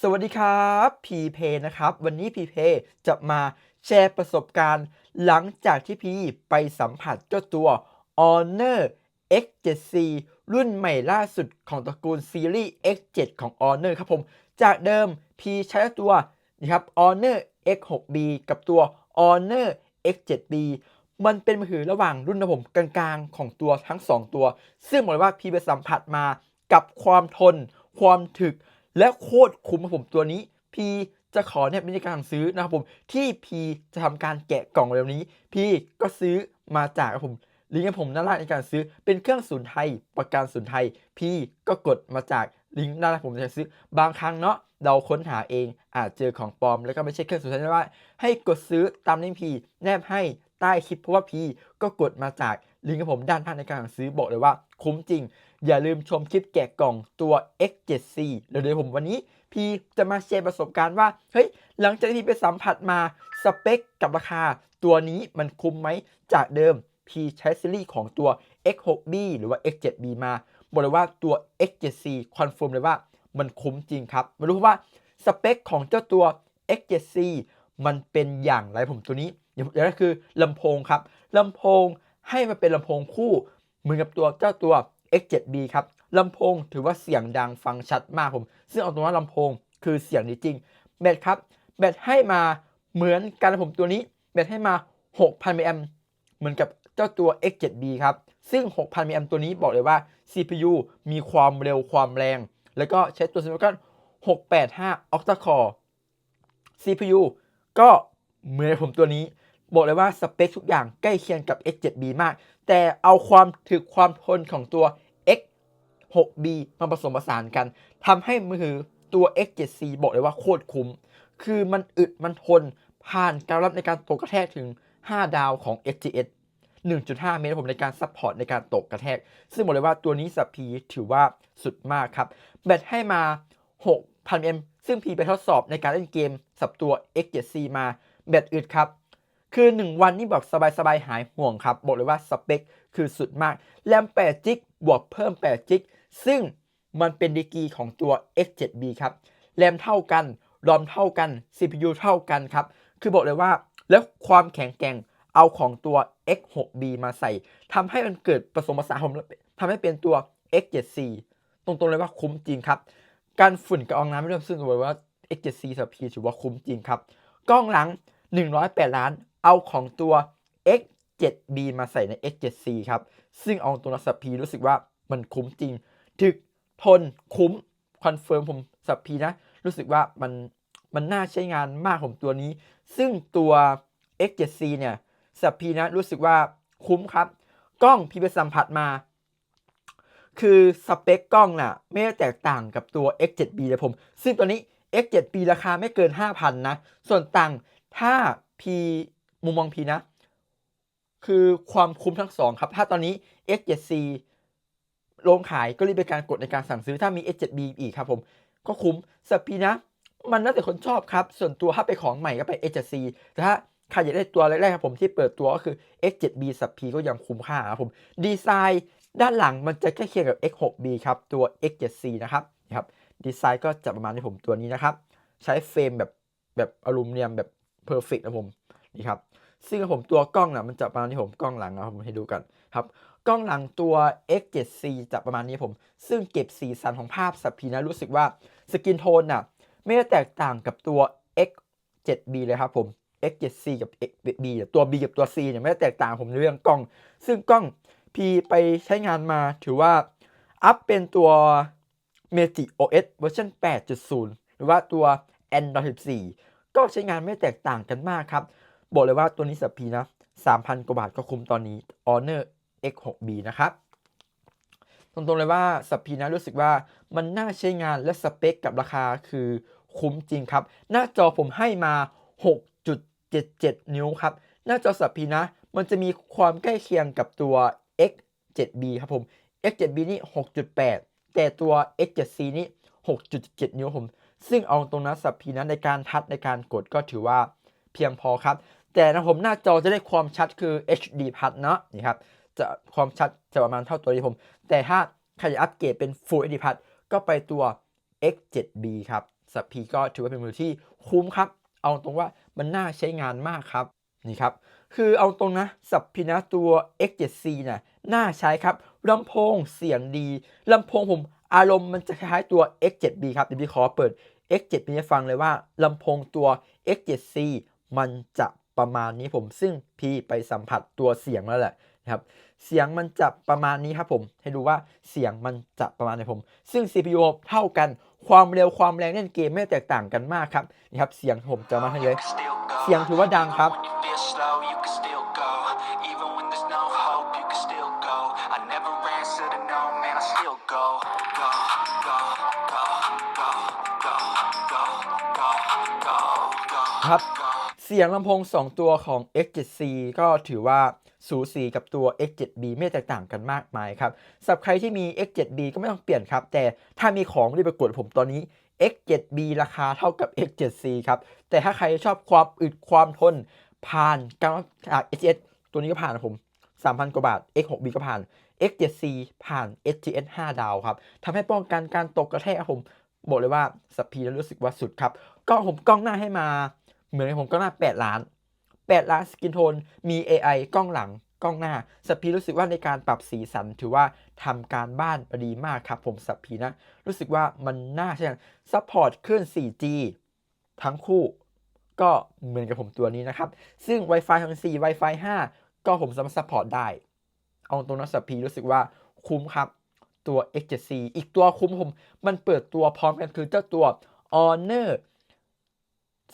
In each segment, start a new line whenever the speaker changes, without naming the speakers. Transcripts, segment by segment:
สวัสดีครับพีเพนะครับ วันนี้พีเพจะมาแชร์ประสบการณ์ หลังจากที่พีไปสัมผัสเจ้าตัว Honor X7C รุ่นใหม่ล่าสุดของตระกูลซีรีส์ X7 ของ Honor ครับผม จากเดิมพีใช้ตัวนะครับ Honor X6B กับตัว Honor X7B มันเป็นมือถือระหว่างรุ่นนะผมกลางๆ ของตัวทั้ง 2 ตัว ซึ่งบอกเลยว่าพีไปสัมผัสมากับความทน ความถึก และโคตรคุ้มครับผมตัวนี้พีจะขอเนี่ยเป็นการซื้อนะครับผมที่พีจะทำการแกะกล่องเร็วนี้พีก็ซื้อมาจากครับผมลิงก์ผมด้านล่างในการซื้อเป็นเครื่องศูนย์ไทย ประกันศูนย์ไทย พีก็กดมาจากลิงก์ด้านล่างผมจะซื้อบางครั้งเนาะเราค้นหาเองอาจเจอของปลอม แล้วก็ไม่ใช่เครื่องศูนย์ไทยได้ให้กดซื้อตามลิงก์พีแนบให้ใต้คลิปเพราะว่าพีก็กดมาจากลิงก์ของผมด้านล่างในการซื้อบอกเลยว่าคุ้มจริง อย่าลืมชมคลิปแกะกล่องตัว X7C เดี๋ยวผมวันนี้พี่จะมาแชร์ประสบการณ์ว่า เฮ้ย หลังจากที่พี่ไปสัมผัสมาสเปคกับราคา ตัวนี้มันคุ้มไหมจากเดิม พี่ใช้ซีรีส์ของตัว X6B หรือว่า X7B มา บอกเลยว่าตัว X7C คอนเฟิร์มเลยว่ามันคุ้มจริงครับ มารู้ว่าสเปคของเจ้าตัว X7C มันเป็นอย่างไรผมตัวนี้อย่างแรกคือลำโพงครับลำโพงให้มันเป็นลำโพงคู่เหมือนกับตัวเจ้าตัว X7B ครับลำโพงถือว่าเสียงดังฟังชัดมากผม ซึ่งเอาตรงว่าลำโพงคือเสียงดีจริงแบตครับแบตให้มาเหมือนกันผมตัวนี้แบตให้มา 6,000มิลลิแอมเหมือนกับเจ้าตัว X7B ครับ ซึ่ง 6,000มิลลิแอมตัวนี้บอกเลยว่า CPU มีความเร็วความแรง แล้วก็ใช้ตัว Snapdragon 685 Octa Core CPU ก็เหมือนผมตัวนี้ บอกเลยว่าสเปคทุกอย่างใกล้เคียงกับ X7B มาก แต่เอาความถึกความทนของตัว 6B มาผสมผสานกันทำให้มือถือตัว X7C บอกเลยว่าโคตรคุ้ม คือมันอึดมันทนผ่านการรับในการตกกระแทกถึง 5 ดาวของ SGS 1.5 เมตรผมในการซัพพอร์ตในการตกกระแทก ซึ่งบอกเลยว่าตัวนี้สับพีถือว่าสุดมากครับ แบตให้มา 6,000 m ซึ่งพีไปทดสอบในการเล่นเกม สับตัว X7C มาแบตอึดครับ คือ 1 วันนี่บอกสบายๆ หายห่วงครับ บอกเลยว่าสเปค คือสุดมาก แรม8จิกบวกเพิ่ม8จิก ซึ่งมันเป็นดีกรีของตัว X7B ครับแรมเท่ากันรอมเท่ากัน CPU เท่ากันครับ คือบอกเลยว่า แล้วความแข็งแกร่งเอาของตัว X6B มาใส่ทำให้มันเกิดผสมผสานทำให้เป็นตัว X7C ตรงๆเลยว่าคุ้มจริงครับ การฝุ่นกับอองน้ำไม่เริ่มซึ่งบอกว่า X7C สำหรับพีถือว่าคุ้มจริงครับ กล้องหลัง 108 ล้าน เอาของตัว X7B มาใส่ใน X7C ครับ ซึ่งเอาตัวสับพีรู้สึกว่ามันคุ้มจริง ถึกทนคุ้มคอนเฟิร์มผมสับพีนะ รู้สึกว่ามันมันน่าใช้งานมากผมตัวนี้ ซึ่งตัว X7C เนี่ยสับพีนะรู้สึกว่าคุ้มครับ กล้องพีไปสัมผัสมา คือสเปคกล้องน่ะ ไม่ได้แตกต่างกับตัว X7B เลยผม ซึ่งตัวนี้ X7B ราคาไม่เกิน 5,000 นะ ส่วนต่างถ้า P มุมมอง P นะ คือความคุ้มทั้งสองครับ ถ้าตอนนี้ X7C ลงขายก็รีบเป็นการกดในการสั่งซื้อถ้ามี X7B อีกครับผม ก็คุ้มสับพีนะ มันน่าแต่คนชอบครับ ส่วนตัวถ้าไปของใหม่ก็ไป X7C แต่ถ้าใครอยากได้ตัวแรกๆครับผมที่เปิดตัวก็คือ X7B สับพีก็ยังคุ้มค่าครับผมดีไซน์ด้านหลังมันจะใกล้เคียงกับ X6B ครับตัว X7C นะครับนะครับดีไซน์ก็จะประมาณที่ผมตัวนี้นะครับ ใช้เฟรมแบบแบบอลูมิเนียมแบบเพอร์เฟกต์นะผมนี่ครับซึ่งผมตัวกล้องนะมันจะประมาณที่ผมกล้องหลังนะผมให้ดูกันครับ กล้องหลังตัว X7C จะประมาณนี้ผม ซึ่งเก็บสีสันของภาพสับพีนะรู้สึกว่าสกินโทนน่ะไม่ได้แตกต่างกับตัว X7B เลยครับผม X7C กับ X7B ตัว B กับตัว C เนี่ยไม่ได้แตกต่างผมในเรื่องกล้อง ซึ่งกล้อง P ไปใช้งานมาถือว่า อัพเป็นตัว Magic OS เวอร์ชัน8.0 หรือว่าตัว Android 14 ก็ใช้งานไม่แตกต่างกันมากครับ บอกเลยว่าตัวนี้สับพีนะ 3,000 กว่าบาทก็คุ้มตอนนี้ Honor X6B นะครับ ตรงๆเลยว่าสับพีนะรู้สึกว่ามันน่าใช้งานและสเปคกับราคาคือคุ้มจริงครับ หน้าจอผมให้มา 6.77 นิ้วครับ หน้าจอสับพีนะ มันจะมีความใกล้เคียงกับตัว X7B ครับผม X7B นี่ 6.8 แต่ตัว X7C นี่ 6.7 นิ้วผม ซึ่งเอาตรงนั้นสับพีนะในการทัดในการกดก็ถือว่าเพียงพอครับ แต่นะผมหน้าจอจะได้ความชัดคือ HD Plus เนาะนี่ครับ จะความชัดจะประมาณเท่าตัวนี้ผม แต่ถ้าใครจะอัปเกรดเป็น Full HD Plus ก็ไปตัว X7B ครับสับพีก็ถือว่าเป็นมือที่คุ้มครับ เอาตรงว่ามันน่าใช้งานมากครับนี่ครับ คือเอาตรงนะสับพีนะตัว X7C น่ะน่าใช้ครับลำโพงเสียงดีลำโพงผมอารมณ์มันจะคล้ายตัว X7B ครับเดี๋ยวพี่ขอเปิด X7B ให้ฟังเลยว่าลำโพงตัว X7C มันจะประมาณนี้ผมซึ่งพี่ไปสัมผัสตัวเสียงแล้วแหละ นะครับเสียงมันจะประมาณนี้ครับผม ให้ดูว่าเสียงมันจะประมาณไหนผม ซึ่ง CPU เท่ากันความเร็วความแรงเล่นเกมไม่แตกต่างกันมากครับนี่ครับเสียงผมจะมาให้เลยเสียงถือว่าดังครับครับเสียงลำโพง 2 ตัวของ X7C ก็ถือว่า สูสีกับตัว X7B ไม่แตกต่างกันมากมายครับสำหรับใครที่มี X7B ก็ไม่ต้องเปลี่ยนครับ แต่ถ้ามีของรีบไปกดผมตอนนี้ X7B ราคาเท่ากับ X7C ครับ แต่ถ้าใครชอบความอึดความทน ผ่านการจาก HS ตัวนี้ก็ผ่านผม 3,000 กว่าบาท X6B ก็ผ่าน X7C ผ่าน SGS 5 ดาวครับทำให้ป้องกันการตกกระแทกผมบอกเลยว่าสปีแล้วรู้สึกว่าสุดครับกล้องผมกล้องหน้าให้มา เหมือนผมกล้องหน้า 8 ล้าน 8 ล้านสกินโทน มี AI กล้องหลังกล้องหน้าสปีรู้สึกว่าในการปรับสีสันถือว่าทำการบ้านดีมากครับผมสปีนะ รู้สึกว่ามันน่าใช่ซัพพอร์ตคลื่น 4G ทั้งคู่ก็เหมือนกับผมตัวนี้นะครับ ซึ่ง Wi-Fi ทั้ง4 Wi-Fi 5 ก็ผมสามารถซัพพอร์ตได้ เอาตรงนั้นสปีรู้สึกว่าคุ้มครับตัว X7C อีกตัวคุ้มผม มันเปิดตัวพร้อมกันคือเจ้าตัว Honor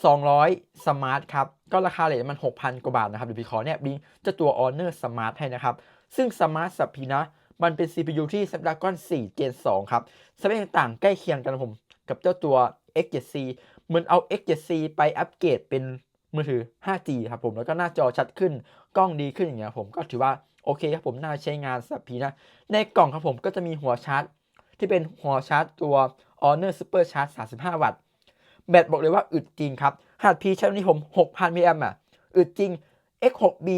200 Smart ครับ ก็ราคาเลยญมัน 6,000 กว่าบาทนะครับเดี๋ยวพี่ขอเนี่ยบิงจ้าตัว Honor Smart ให้นะครับ ซึ่ง Smart สับพีนะมันเป็น CPU ที่ Snapdragon 4 Gen 2 ครับสเปคต่างๆ ใกล้เคียงกันนะผมกับเจ้าตัว X7C เหมือนเอา X7C ไปอัปเกรดเป็นมือถือ 5G ครับผมแล้วก็หน้าจอชัดขึ้นกล้องดีขึ้นอย่างเงี้ยผมก็ถือว่าโอเคครับผมน่าใช้งานสับพีนะในกล่องครับผมก็จะมีหัวชาร์จที่เป็นหัวชาร์จตัว Honor Super Charge 35 วัตต์ แบตบอกเลยว่าอึดจริงครับหากพีใช้วันนี้ผม 6,000มิลลิแอมป์อะอึดจริง X6B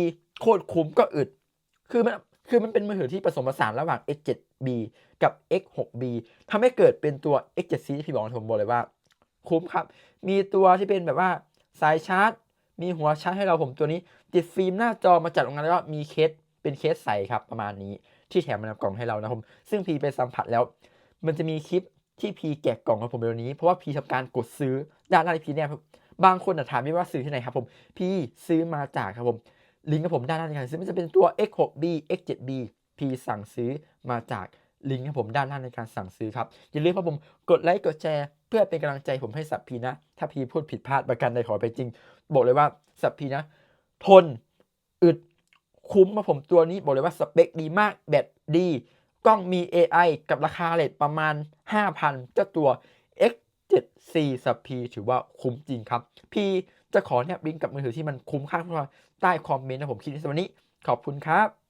โคตรคุ้มก็อึด คือมันคือมันเป็นมือถือที่ผสมผสานระหว่าง X7B กับ X6B ทำให้เกิดเป็นตัว X7C ที่พี่บอกผมบอกเลยว่า คุ้มครับ มีตัวที่เป็นแบบว่าสายชาร์จ มีหัวชาร์จให้เราผมตัวนี้ ติดฟิล์มหน้าจอมาจัดโรงงานแล้วก็มีเคสเป็นเคสใสครับประมาณนี้ ที่แถมมาในกล่องให้เรานะผม ซึ่งพีไปสัมผัสแล้ว มันจะมีคลิป ที่พีแกะกล่องของผมเดี๋ยวนี้เพราะว่าพีทำการกดซื้อด้านหน้าพีเนี่ยครับบางคนถามพี่ว่าซื้อที่ไหนครับผมพี่ซื้อมาจากครับผมลิงก์กับผมด้านหน้าในการซื้อมันจะเป็นตัว X6B X7B พีสั่งซื้อมาจากลิงก์กับผมด้านหน้าในการสั่งซื้อครับอย่าลืมครับผมกดไลค์กดแชร์เพื่อเป็นกำลังใจผมให้สับพีนะ ถ้าพีพูดผิดพลาดประกันใดขอไปจริง บอกเลยว่าสับพีนะ ทนอึดคุ้มมาผมตัวนี้บอกเลยว่าสเปคดีมากแบตดี กล้องมี AI กับราคาเลทประมาณ 5,000เจ้าตัว X7C สับพีถือว่าคุ้มจริงครับ พีจะขอเนี่ยบิงกับมือถือที่มันคุ้มค่าเพื่อใต้คอมเมนต์นะผมคิดในสำหรับวันนี้ ขอบคุณครับ